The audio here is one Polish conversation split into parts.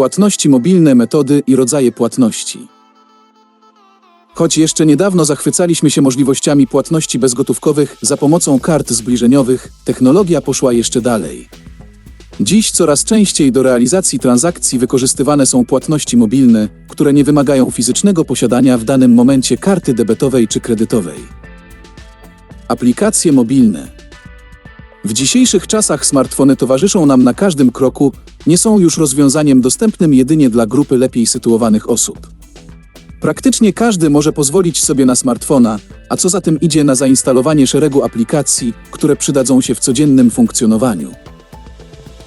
Płatności mobilne, metody i rodzaje płatności. Choć jeszcze niedawno zachwycaliśmy się możliwościami płatności bezgotówkowych za pomocą kart zbliżeniowych, technologia poszła jeszcze dalej. Dziś coraz częściej do realizacji transakcji wykorzystywane są płatności mobilne, które nie wymagają fizycznego posiadania w danym momencie karty debetowej czy kredytowej. Aplikacje mobilne. W dzisiejszych czasach smartfony towarzyszą nam na każdym kroku, nie są już rozwiązaniem dostępnym jedynie dla grupy lepiej sytuowanych osób. Praktycznie każdy może pozwolić sobie na smartfona, a co za tym idzie na zainstalowanie szeregu aplikacji, które przydadzą się w codziennym funkcjonowaniu.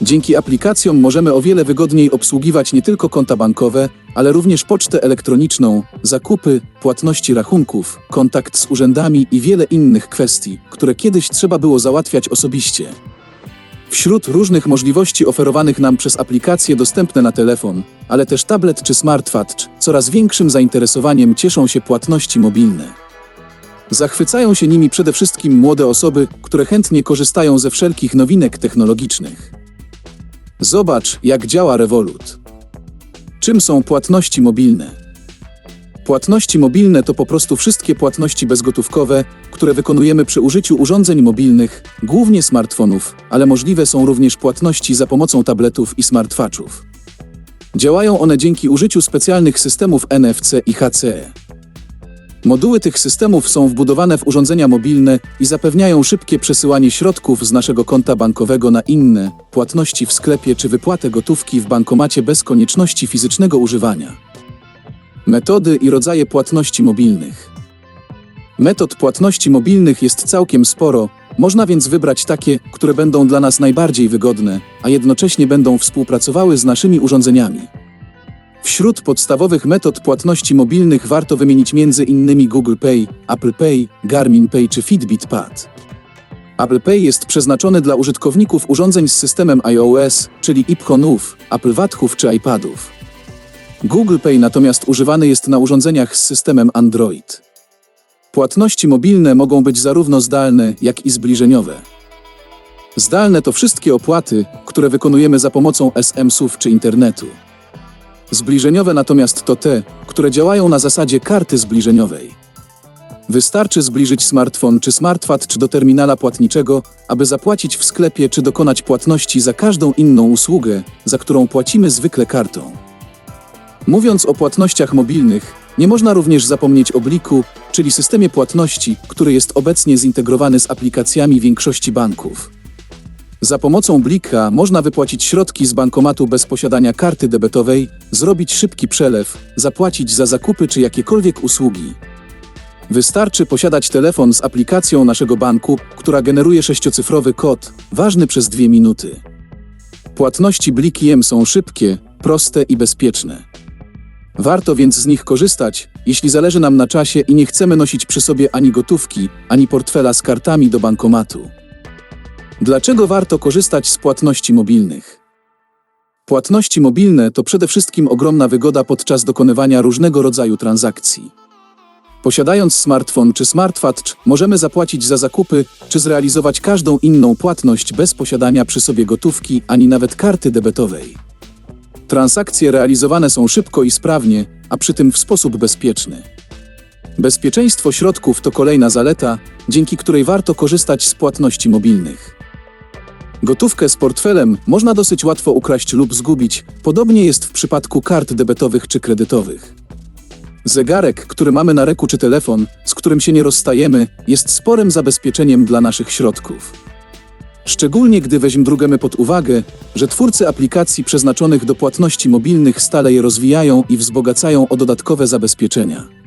Dzięki aplikacjom możemy o wiele wygodniej obsługiwać nie tylko konta bankowe, ale również pocztę elektroniczną, zakupy, płatności rachunków, kontakt z urzędami i wiele innych kwestii, które kiedyś trzeba było załatwiać osobiście. Wśród różnych możliwości oferowanych nam przez aplikacje dostępne na telefon, ale też tablet czy smartwatch, coraz większym zainteresowaniem cieszą się płatności mobilne. Zachwycają się nimi przede wszystkim młode osoby, które chętnie korzystają ze wszelkich nowinek technologicznych. Zobacz, jak działa Revolut. Czym są płatności mobilne? Płatności mobilne to po prostu wszystkie płatności bezgotówkowe, które wykonujemy przy użyciu urządzeń mobilnych, głównie smartfonów, ale możliwe są również płatności za pomocą tabletów i smartwatchów. Działają one dzięki użyciu specjalnych systemów NFC i HCE. Moduły tych systemów są wbudowane w urządzenia mobilne i zapewniają szybkie przesyłanie środków z naszego konta bankowego na inne, płatności w sklepie czy wypłatę gotówki w bankomacie bez konieczności fizycznego używania. Metody i rodzaje płatności mobilnych. Metod płatności mobilnych jest całkiem sporo, można więc wybrać takie, które będą dla nas najbardziej wygodne, a jednocześnie będą współpracowały z naszymi urządzeniami. Wśród podstawowych metod płatności mobilnych warto wymienić m.in. Google Pay, Apple Pay, Garmin Pay czy Fitbit Pad. Apple Pay jest przeznaczony dla użytkowników urządzeń z systemem iOS, czyli iPhone'ów, Apple Watchów czy iPadów. Google Pay natomiast używany jest na urządzeniach z systemem Android. Płatności mobilne mogą być zarówno zdalne, jak i zbliżeniowe. Zdalne to wszystkie opłaty, które wykonujemy za pomocą SMS-ów czy internetu. Zbliżeniowe natomiast to te, które działają na zasadzie karty zbliżeniowej. Wystarczy zbliżyć smartfon czy smartwatch do terminala płatniczego, aby zapłacić w sklepie czy dokonać płatności za każdą inną usługę, za którą płacimy zwykle kartą. Mówiąc o płatnościach mobilnych, nie można również zapomnieć o Bliku, czyli systemie płatności, który jest obecnie zintegrowany z aplikacjami większości banków. Za pomocą Blika można wypłacić środki z bankomatu bez posiadania karty debetowej, zrobić szybki przelew, zapłacić za zakupy czy jakiekolwiek usługi. Wystarczy posiadać telefon z aplikacją naszego banku, która generuje sześciocyfrowy kod, ważny przez dwie minuty. Płatności Blikiem są szybkie, proste i bezpieczne. Warto więc z nich korzystać, jeśli zależy nam na czasie i nie chcemy nosić przy sobie ani gotówki, ani portfela z kartami do bankomatu. Dlaczego warto korzystać z płatności mobilnych? Płatności mobilne to przede wszystkim ogromna wygoda podczas dokonywania różnego rodzaju transakcji. Posiadając smartfon czy smartwatch, możemy zapłacić za zakupy czy zrealizować każdą inną płatność bez posiadania przy sobie gotówki ani nawet karty debetowej. Transakcje realizowane są szybko i sprawnie, a przy tym w sposób bezpieczny. Bezpieczeństwo środków to kolejna zaleta, dzięki której warto korzystać z płatności mobilnych. Gotówkę z portfelem można dosyć łatwo ukraść lub zgubić, podobnie jest w przypadku kart debetowych czy kredytowych. Zegarek, który mamy na reku czy telefon, z którym się nie rozstajemy, jest sporym zabezpieczeniem dla naszych środków. Szczególnie gdy weźmiemy pod uwagę, że twórcy aplikacji przeznaczonych do płatności mobilnych stale je rozwijają i wzbogacają o dodatkowe zabezpieczenia.